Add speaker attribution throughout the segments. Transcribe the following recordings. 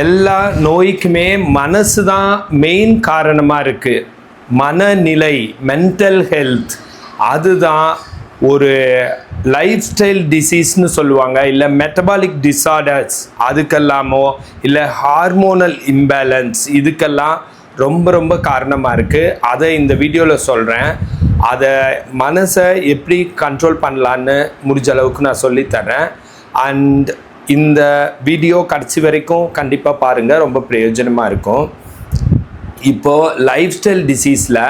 Speaker 1: எல்லா நோய்க்குமே மனசு தான் மெயின் காரணமாக இருக்குது மனநிலை மென்டல் ஹெல்த் அதுதான் ஒரு லைஃப் ஸ்டைல் டிசீஸ்னு சொல்லுவாங்க. இல்லை மெட்டபாலிக் டிஸார்டர்ஸ் அதுக்கெல்லாமோ இல்லை ஹார்மோனல் இம்பேலன்ஸ் இதுக்கெல்லாம் ரொம்ப ரொம்ப காரணமாக இருக்குது அதை இந்த வீடியோவில் சொல்கிறேன் அதை மனசை எப்படி கண்ட்ரோல் பண்ணலான்னு முடிஞ்ச அளவுக்கு நான் சொல்லித்தரேன் அண்ட் இந்த வீடியோ கடைசி வரைக்கும் கண்டிப்பாக பாருங்கள் ரொம்ப பிரயோஜனமாக இருக்கும். இப்போது லைஃப் ஸ்டைல் டிசீஸில்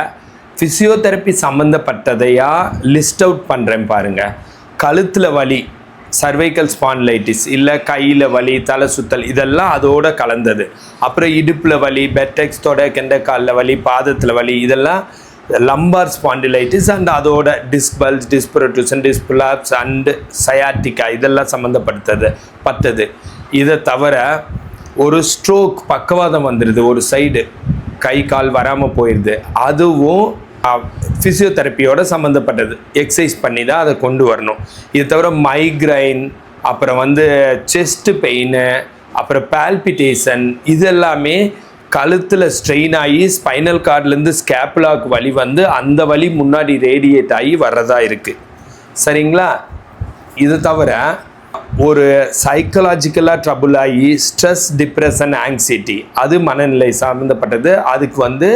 Speaker 1: ஃபிசியோதெரப்பி சம்மந்தப்பட்டதையாக லிஸ்ட் அவுட் பண்ணுறேன் பாருங்கள் கழுத்தில் வலி சர்வைக்கல் ஸ்பான்லைட்டிஸ் இல்லை கையில் வலி தலை சுத்தல் இதெல்லாம் அதோடு கலந்தது. அப்புறம் இடுப்பில் வலி பெட்டெக்ஸ்தோட கெண்டக்காலில் வலி பாதத்தில் வலி இதெல்லாம் லம்பார் ஸ்பாண்டிலைட்டிஸ் அண்ட் அதோட டிஸ்பல்ஸ் டிஸ்பரோட்டியூசன் டிஸ்பிளாப்ஸ் அண்டு சயாட்டிக்கா இதெல்லாம் சம்மந்தப்படுத்தது பத்தது. இதை தவிர ஒரு ஸ்ட்ரோக் பக்கவாதம் வந்துடுது ஒரு சைடு கை கால் வராமல் போயிடுது அதுவும் ஃபிசியோதெரப்பியோட சம்மந்தப்பட்டது எக்ஸசைஸ் பண்ணி தான் அதை கொண்டு வரணும். இது தவிர மைக்ரைன் அப்புறம் வந்து செஸ்ட் பெயின் அப்புறம் பால்பிட்டேஷன் இதெல்லாமே கழுத்தில் ஸ்ட்ரெயின் ஆகி ஸ்பைனல் கார்ட்லேருந்து ஸ்கேப்புலாக்கு வலி வந்து அந்த வழி முன்னாடி ரேடியேட் ஆகி வர்றதா இருக்குது சரிங்களா? இது தவிர ஒரு சைக்கலாஜிக்கலாக ட்ரபுள் ஆகி ஸ்ட்ரெஸ் டிப்ரெஷன் ஆங்ஸைட்டி அது மனநிலை சம்மந்தப்பட்டது அதுக்கு வந்து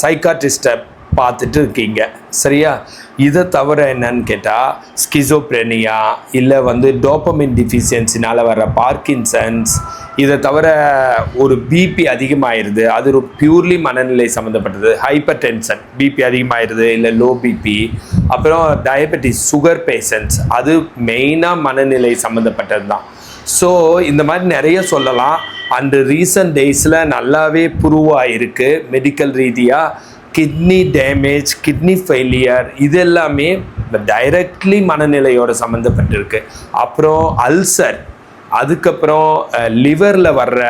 Speaker 1: சைக்காட்ரிஸ்டை பார்த்துட்டு இருக்கீங்க சரியா? இதை தவிர என்னன்னு கேட்டால் ஸ்கிசோப்ரெனியா இல்லை வந்து டோப்பமின் டிஃபிஷியன்சினால் வர பார்க்கின்சன்ஸ் இதை தவிர ஒரு பிபி அதிகமாயிருது. அது ஒரு பியூர்லி மனநிலை சம்மந்தப்பட்டது ஹைப்பர் டென்ஷன் பிபி அதிகமாயிருது இல்லை லோ பிபி அப்புறம் டயபெட்டிஸ் சுகர் பேஷண்ட்ஸ் அது மெயினாக மனநிலை சம்மந்தப்பட்டது தான். ஸோ இந்த மாதிரி நிறைய சொல்லலாம். அண்டு ரீசன்ட் டேஸில் நல்லாவே ப்ரூவ் ஆகிருக்கு மெடிக்கல் ரீதியாக கிட்னி டேமேஜ் கிட்னி ஃபெயிலியர் இது எல்லாமே டைரக்ட்லி மனநிலையோட சம்மந்தப்பட்டிருக்கு அப்புறம் அல்சர் அதுக்கப்புறம் லிவரில் வர்ற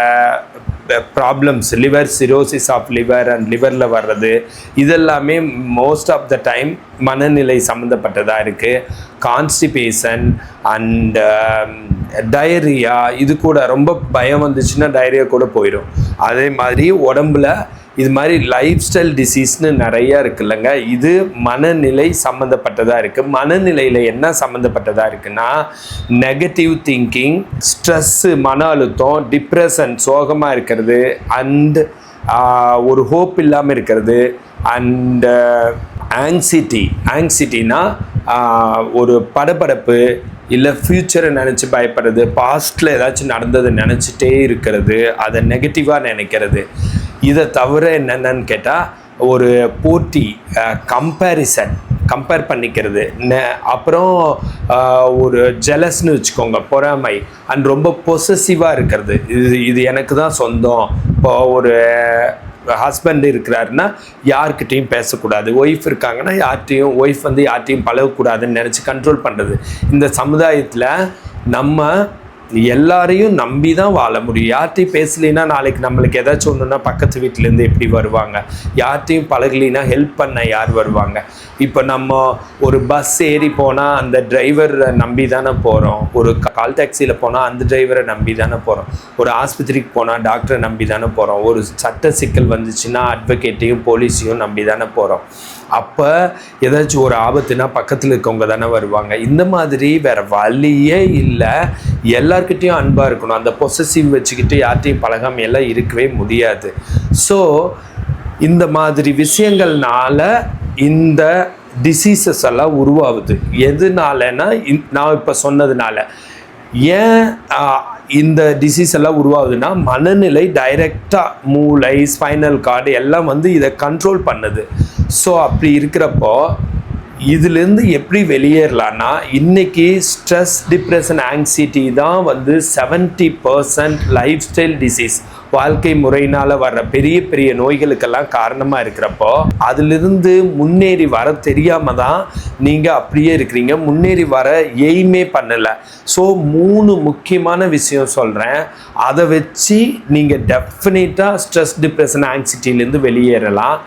Speaker 1: problems liver cirrhosis of liver and லிவரில் வர்றது இதெல்லாமே மோஸ்ட் ஆஃப் த டைம் மனநிலை சம்மந்தப்பட்டதாக இருக்குது கான்ஸ்டிபேஷன் அண்ட் டயரியா இது கூட ரொம்ப பயம் வந்துச்சுன்னா டயரியா கூட போயிடும் அதே மாதிரி உடம்புல இது மாதிரி லைஃப் ஸ்டைல் டிசீஸ்னு நிறையா இருக்குல்லங்க. இது மனநிலை சம்மந்தப்பட்டதாக இருக்குது மனநிலையில் என்ன சம்மந்தப்பட்டதாக இருக்குன்னா நெகட்டிவ் திங்கிங் ஸ்ட்ரெஸ்ஸு மன அழுத்தம் டிப்ரெஷன் சோகமாக இருக்கிறது அண்ட் ஒரு ஹோப் இல்லாமல் இருக்கிறது அண்ட் ஆங்ஸிட்டி ஆங்ஸிட்டினா ஒரு படபடப்பு இல்லை ஃப்யூச்சரை நினச்சி பயப்படுறது பாஸ்ட்டில் ஏதாச்சும் நடந்ததை நினச்சிட்டே இருக்கிறது அதை நெகட்டிவாக நினைக்கிறது. இதை தவிர என்னென்னு கேட்டால் ஒரு போட்டி கம்பேரிசன் கம்பேர் பண்ணிக்கிறது. ந அப்புறம் ஒரு ஜெலஸ்னு வச்சுக்கோங்க பொறாமை அண்ட் ரொம்ப பொசசிவாக இருக்கிறது. இது இது எனக்கு தான் சொந்தம். இப்போ ஒரு ஹஸ்பண்ட் இருக்கிறாருன்னா யார்கிட்டையும் பேசக்கூடாது. ஒய்ஃப் இருக்காங்கன்னா யார்கிட்டையும் ஒய்ஃப் வந்து யார்கிட்டையும் பழகக்கூடாதுன்னு நினச்சி கண்ட்ரோல் பண்ணுறது இந்த சமுதாயத்தில் நம்ம எல்லாரையும் நம்பி தான் வாழ முடியும். யார்கிட்டையும் பேசலைன்னா நாளைக்கு நம்மளுக்கு ஏதாச்சும் ஒன்றுன்னா பக்கத்து வீட்டிலேருந்து எப்படி வருவாங்க? யார்கிட்டையும் பழகலைன்னா ஹெல்ப் பண்ண யார் வருவாங்க? இப்போ நம்ம ஒரு பஸ் ஏறி போனால் அந்த டிரைவரை நம்பி தானே போகிறோம் ஒரு கால் டாக்ஸியில் போனால் அந்த டிரைவரை நம்பி தானே போகிறோம் ஒரு ஆஸ்பத்திரிக்கு போனால் டாக்டரை நம்பி தானே போகிறோம் ஒரு சட்ட சிக்கல் வந்துச்சுன்னா அட்வொகேட்டையும் போலீஸையும் நம்பி தானே போகிறோம் அப்போ ஏதாச்சும் ஒரு ஆபத்துனா பக்கத்தில் இருக்கவங்க தானே வருவாங்க. இந்த மாதிரி வேறு வழியே இல்லை. எல்லார்கிட்டேயும் அன்பாக இருக்கணும். அந்த பொசசிவ் வச்சுக்கிட்டு யார்கிட்டையும் பழகாமல் எல்லாம் இருக்கவே முடியாது. ஸோ இந்த மாதிரி விஷயங்கள்னால இந்த டிசீசஸ் எல்லாம் உருவாகுது. எதுனாலன்னா நான் இப்போ சொன்னதுனால. ஏன் இந்த டிசீஸ் எல்லாம் உருவாகுதுன்னா மனநிலை டைரெக்டாக மூளை ஸ்பைனல் கார்டு எல்லாம் வந்து இதை கண்ட்ரோல் பண்ணுது. ஸோ அப்படி இருக்கிறப்போ இதுலேருந்து எப்படி வெளியேறலான்னா இன்னைக்கு ஸ்ட்ரெஸ் டிப்ரெஷன் ஆங்ஸைட்டி தான் வந்து seventy percent life style disease வாழ்க்கை முறையினால் வர்ற பெரிய பெரிய நோய்களுக்கெல்லாம் காரணமாக இருக்கிறப்போ அதிலிருந்து முன்னேறி வர தெரியாமல் தான் நீங்கள் அப்படியே இருக்கிறீங்க. முன்னேறி வர எய்மே பண்ணலை. ஸோ மூணு முக்கியமான விஷயம் சொல்கிறேன் அதை வச்சு நீங்கள் டெஃபினட்டாக ஸ்ட்ரெஸ் டிப்ரெஷன் ஆங்ஸைட்டிலேருந்து வெளியேறலாம்.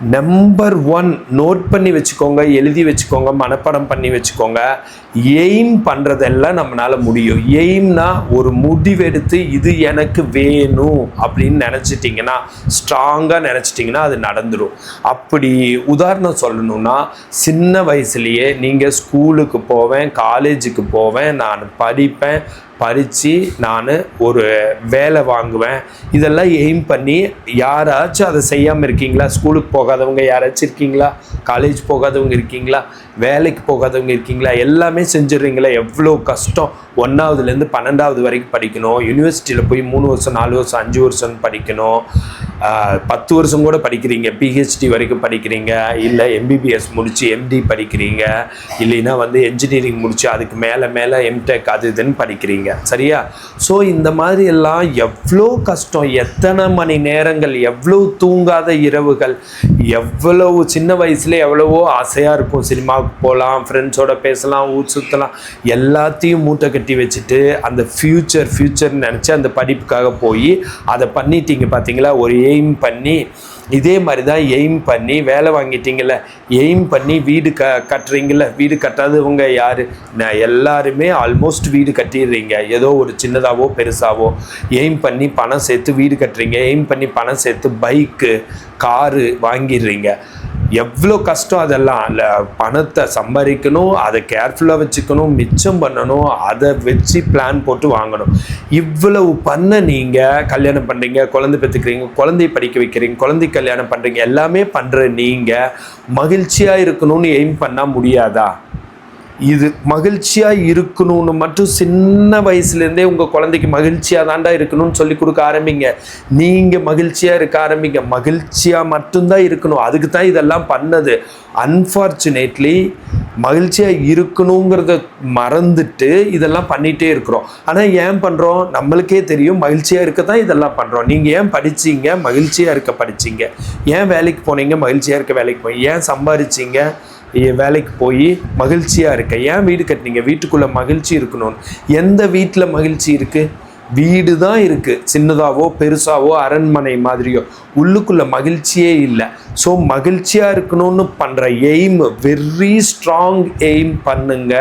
Speaker 1: நம்பர் ஒன் நோட் பண்ணி வச்சுக்கோங்க எழுதி வச்சுக்கோங்க மனப்பாடம் பண்ணி வச்சுக்கோங்க. எய்ம் பண்ணுறதெல்லாம் நம்மளால முடியும். எய்ம்னா ஒரு முடிவெடுத்து இது எனக்கு வேணும் அப்படின்னு நினச்சிட்டிங்கன்னா ஸ்ட்ராங்காக நினச்சிட்டிங்கன்னா அது நடந்துடும் அப்படி உதாரணம் சொல்லணும்னா சின்ன வயசுலேயே நீங்கள் ஸ்கூலுக்கு போவேன் காலேஜுக்கு போவேன் நான் படிப்பேன் படித்து நான் ஒரு வேலை வாங்குவேன். இதெல்லாம் எய்ம் பண்ணி யாராச்சும் அதை செய்யாமல் இருக்கீங்களா? ஸ்கூலுக்கு போகாதவங்க யாராச்சும் இருக்கீங்களா? காலேஜ் போகாதவங்க இருக்கீங்களா? வேலைக்கு போகாதவங்க இருக்கீங்களா? எல்லாமே செஞ்சிடுறீங்களா. எவ்வளோ கஷ்டம். ஒன்றாவதுலேருந்து பன்னெண்டாவது வரைக்கும் படிக்கணும். யூனிவர்சிட்டியில் போய் மூணு வருஷம் நாலு வருஷம் அஞ்சு வருஷம் படிக்கணும். பத்து வருஷம் கூட படிக்கிறீங்க. பிஹெச்டி வரைக்கும் படிக்கிறீங்க. இல்லை எம்பிபிஎஸ் முடித்து எம்டி படிக்கிறீங்க. இல்லைன்னா வந்து என்ஜினியரிங் முடித்து அதுக்கு மேலே மேலே எம்டெக் அது இதுன்னு படிக்கிறீங்க. சரியா? ஸோ இந்த மாதிரி எல்லாம் எவ்வளோ கஷ்டம். எத்தனை மணி நேரங்கள் எவ்வளோ தூங்காத இரவுகள் எவ்வளவு சின்ன வயசுல எவ்வளவோ ஆசையாக இருக்கும். சினிமாவுக்கு போகலாம் ஃப்ரெண்ட்ஸோட பேசலாம் ஊர் சுற்றலாம் எல்லாத்தையும் மூட்டை கட்டி வச்சுட்டு அந்த ஃப்யூச்சர் ஃப்யூச்சர்னு நினச்சி அந்த படிப்புக்காக போய் அதை பண்ணிட்டீங்க. பார்த்தீங்களா ஒரே எய்ம் பண்ணி இதே மாதிரி தான் எய்ம் பண்ணி வேலை வாங்கிட்டீங்கள எய்ம் பண்ணி வீடு க கட்டுறீங்கள வீடு கட்டாதவங்க யார்? நான் எல்லாருமே ஆல்மோஸ்ட் வீடு கட்டிடுறீங்க. ஏதோ ஒரு சின்னதாகவோ பெருசாகவோ எய்ம் பண்ணி பணம் சேர்த்து வீடு கட்டுறீங்க. எய்ம் பண்ணி பணம் சேர்த்து பைக்கு காரு வாங்கிடுறீங்க. எவ்வளோ கஷ்டம் அதெல்லாம்? இல்லை பணத்தை சம்பாதிக்கணும் அதை கேர்ஃபுல்லாக வச்சுக்கணும் மிச்சம் பண்ணணும் அதை வச்சு பிளான் போட்டு வாங்கணும். இவ்வளவு பண்ண நீங்கள் கல்யாணம் பண்ணுறீங்க குழந்தை பெற்றுக்கிறீங்க குழந்தைய படிக்க வைக்கிறீங்க குழந்தை கல்யாணம் பண்ணுறீங்க எல்லாமே பண்ணுற நீங்கள் மகிழ்ச்சியாக இருக்கணும்னு எய்ம் பண்ணால் முடியாதா? இது மகிழ்ச்சியாக இருக்கணும்னு மட்டும் சின்ன வயசுலேருந்தே உங்கள் குழந்தைக்கு மகிழ்ச்சியாக தாண்டா இருக்கணும்னு சொல்லி கொடுக்க ஆரம்பிங்க. நீங்கள் மகிழ்ச்சியாக இருக்க ஆரம்பிங்க. மகிழ்ச்சியாக மட்டும்தான் இருக்கணும். அதுக்கு தான் இதெல்லாம் பண்ணது. அன்ஃபார்ச்சுனேட்லி மகிழ்ச்சியாக இருக்கணுங்கிறத மறந்துட்டு இதெல்லாம் பண்ணிகிட்டே இருக்கிறோம். ஆனால் ஏன் பண்ணுறோம் நம்மளுக்கே தெரியும். மகிழ்ச்சியாக இருக்க தான் இதெல்லாம் பண்ணுறோம் நீங்கள் ஏன் படிச்சீங்க? மகிழ்ச்சியாக இருக்க படிச்சீங்க. ஏன் வேலைக்கு போனீங்க? மகிழ்ச்சியாக இருக்க வேலைக்கு போய் ஏன் சம்பாதிச்சீங்க வேலைக்கு போய் மகிழ்ச்சியாக இருக்கேன். ஏன் வீடு கட்டினீங்க? வீட்டுக்குள்ளே மகிழ்ச்சி இருக்கணும்னு எந்த வீட்டில் மகிழ்ச்சி இருக்குது வீடு தான் இருக்குது சின்னதாவோ பெருசாவோ அரண்மனை மாதிரியோ. உள்ளுக்குள்ளே மகிழ்ச்சியே இல்லை. ஸோ மகிழ்ச்சியாக இருக்கணும்னு பண்ணுற எய்ம் வெரி ஸ்ட்ராங் எய்ம் பண்ணுங்க.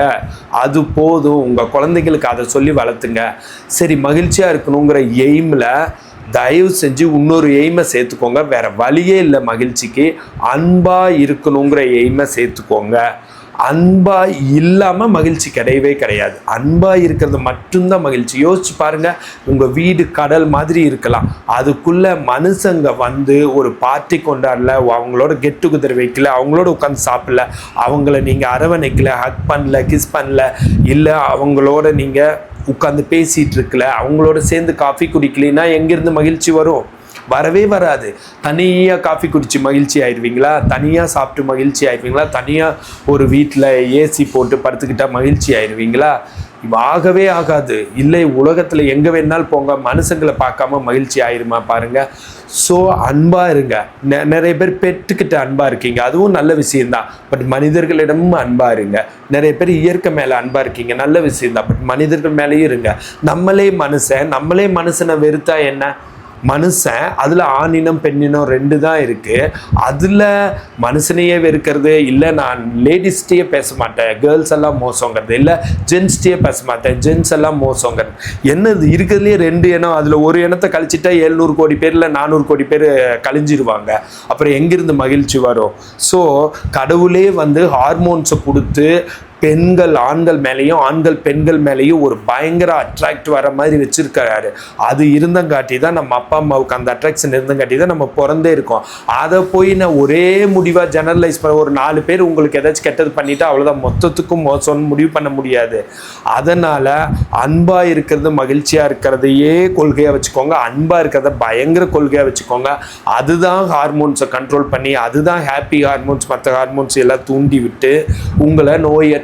Speaker 1: அது போதும். உங்கள் குழந்தைங்களுக்கு அதை சொல்லி வளர்த்துங்க. சரி மகிழ்ச்சியாக இருக்கணுங்கிற எய்மில் தயவு செஞ்சு இன்னொரு எய்மை சேர்த்துக்கோங்க. வேறு வழியே இல்லை மகிழ்ச்சிக்கு. அன்பாக இருக்கணுங்கிற எய்மை சேர்த்துக்கோங்க. அன்பாக இல்லாமல் மகிழ்ச்சி கிடையவே கிடையாது. அன்பாக இருக்கிறது மட்டும்தான் மகிழ்ச்சி. யோசிச்சு பாருங்கள் உங்கள் வீடு கடல் மாதிரி இருக்கலாம். அதுக்குள்ளே மனுஷங்க வந்து ஒரு பார்ட்டி கொண்டாடல அவங்களோட கெட் டுகெதர் வைக்கல அவங்களோட உட்காந்து சாப்பிடல அவங்கள நீங்கள் அரவணைக்கல ஹக் பண்ணல கிஸ் பண்ணல இல்லை அவங்களோட நீங்கள் உட்காந்து பேசிகிட்டு இருக்கல அவங்களோட சேர்ந்து காஃபி குடிக்கலைன்னா எங்கேருந்து மகிழ்ச்சி வரும்? வரவே வராது. தனியாக காஃபி குடித்து மகிழ்ச்சி ஆயிடுவீங்களா? தனியாக சாப்பிட்டு மகிழ்ச்சி ஆயிடுவீங்களா? தனியாக ஒரு வீட்டில் ஏசி போட்டு படுத்துக்கிட்டால் மகிழ்ச்சி ஆயிடுவீங்களா? ஆகவே ஆகாது. இல்லை உலகத்தில் எங்கே வேணாலும் போங்க. மனுஷங்களை பார்க்காம மகிழ்ச்சி ஆயிருமா பாருங்க. ஸோ அன்பாக இருங்க. நெ- நிறைய பேர் பெட்டுக்கிட்ட அன்பாக இருக்கீங்க. அதுவும் நல்ல விஷயந்தான் பட் மனிதர்களிடமும் அன்பாக இருங்க. நிறைய பேர் இயற்கை மேலே அன்பாக இருக்கீங்க. நல்ல விஷயந்தான் பட் மனிதர்கள் மேலேயும் இருங்க. நம்மளே மனுஷன். நம்மளே மனுஷனை வெறுத்தா என்ன? மனுஷன் அதில் ஆணினம் பெண்ணினம் ரெண்டு தான் இருக்குது அதில் மனுஷனையே வெறுக்கிறது இல்லை நான் லேடிஸ்டையே பேச மாட்டேன். கேர்ள்ஸ் எல்லாம் மோசங்கிறது இல்லை ஜென்ஸ்டையே பேச மாட்டேன். ஜென்ஸ் எல்லாம் மோசங்கிறது. என்னது இருக்கிறதுலேயே ரெண்டு இனம் அதில் ஒரு இனத்தை கழிச்சிட்டா எழுநூறு கோடி பேரில் நானூறு கோடி பேர் கழிஞ்சிருவாங்க. அப்புறம் எங்கேருந்து மகிழ்ச்சி வரும்? ஸோ கடவுளே வந்து ஹார்மோன்ஸை கொடுத்து பெண்கள் ஆண்கள் மேலேயும் ஆண்கள் பெண்கள் மேலேயும் ஒரு பயங்கர அட்ராக்ட் வர மாதிரி வச்சுருக்கிறாரு. அது இருந்தங்காட்டி தான் நம்ம அப்பா அம்மாவுக்கு அந்த அட்ராக்ஷன் இருந்தங்காட்டி தான் நம்ம பிறந்தே இருக்கோம். அதை போய் நான் ஒரே முடிவாக ஜெனரலைஸ் பண்ண ஒரு நாலு பேர் உங்களுக்கு ஏதாச்சும் கெட்டது பண்ணிவிட்டு அவ்வளோதான் மொத்தத்துக்கும் மோசம்னு முடிவு பண்ண முடியாது. அதனால் அன்பாக இருக்கிறது மகிழ்ச்சியாக இருக்கிறதையே கொள்கையாக வச்சுக்கோங்க. அன்பாக இருக்கிறத பயங்கர கொள்கையாக வச்சுக்கோங்க. அதுதான் ஹார்மோன்ஸை கண்ட்ரோல் பண்ணி அதுதான் ஹாப்பி ஹார்மோன்ஸ் மற்ற ஹார்மோன்ஸ் எல்லாம் தூண்டி விட்டு உங்களை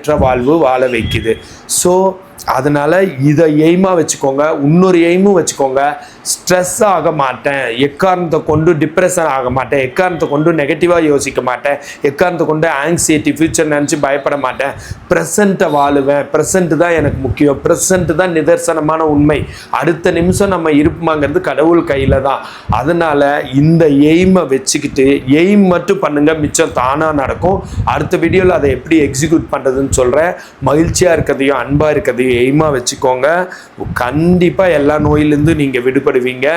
Speaker 1: நோயற்ற வாழ்வு வாழ வைக்குது. ஸோ அதனால் இதை எய்மாக வச்சுக்கோங்க இன்னொரு எய்மும் வச்சுக்கோங்க. ஸ்ட்ரெஸ் ஆக மாட்டேன். எக்காரணத்தை கொண்டு டிப்ரெஷன் ஆக மாட்டேன். எக்காரணத்தை கொண்டு நெகட்டிவாக யோசிக்க மாட்டேன். எக்காரணத்தை கொண்டு ஆங்ஸைட்டி ஃப்யூச்சர் நினச்சி பயப்பட மாட்டேன். ப்ரெசண்ட்டை வாழுவேன். ப்ரெசண்ட்டு தான் எனக்கு முக்கியம். ப்ரெசண்ட்டு தான் நிதர்சனமான உண்மை. அடுத்த நிமிஷம் நம்ம இருப்போமாங்கிறது கடவுள் கையில் தான். அதனால் இந்த எய்மை வச்சுக்கிட்டு எய்ம் மட்டும் பண்ணுங்கள் மிச்சம் தானாக நடக்கும். அடுத்த வீடியோவில் அதை எப்படி எக்ஸிக்யூட் பண்ணுறதுன்னு சொல்கிறேன் மகிழ்ச்சியாக இருக்கிறதையும் அன்பாக இருக்கிறதையும் எய்மாக வச்சுக்கோங்க. கண்டிப்பாக எல்லா நோயிலேருந்து நீங்கள் விடுபடுவீங்க.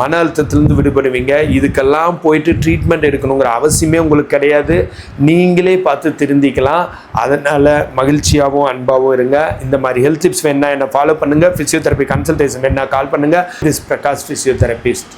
Speaker 1: மன அழுத்தத்திலேருந்து விடுபடுவீங்க. இதுக்கெல்லாம் போயிட்டு ட்ரீட்மெண்ட் எடுக்கணுங்கிற அவசியமே உங்களுக்கு கிடையாது. நீங்களே பார்த்து திருந்திக்கலாம். அதனால் மகிழ்ச்சியாகவும் அன்பாகவும் இருங்க. இந்த மாதிரி ஹெல்த் டிப்ஸ் வேணா என்ன ஃபாலோ பண்ணுங்கள் ஃபிசியோதெரப்பி கன்சல்டேஷன் வேணா கால் பண்ணுங்கள் திஸ் பிரகாஷ் ஃபிசியோதெரபிஸ்ட்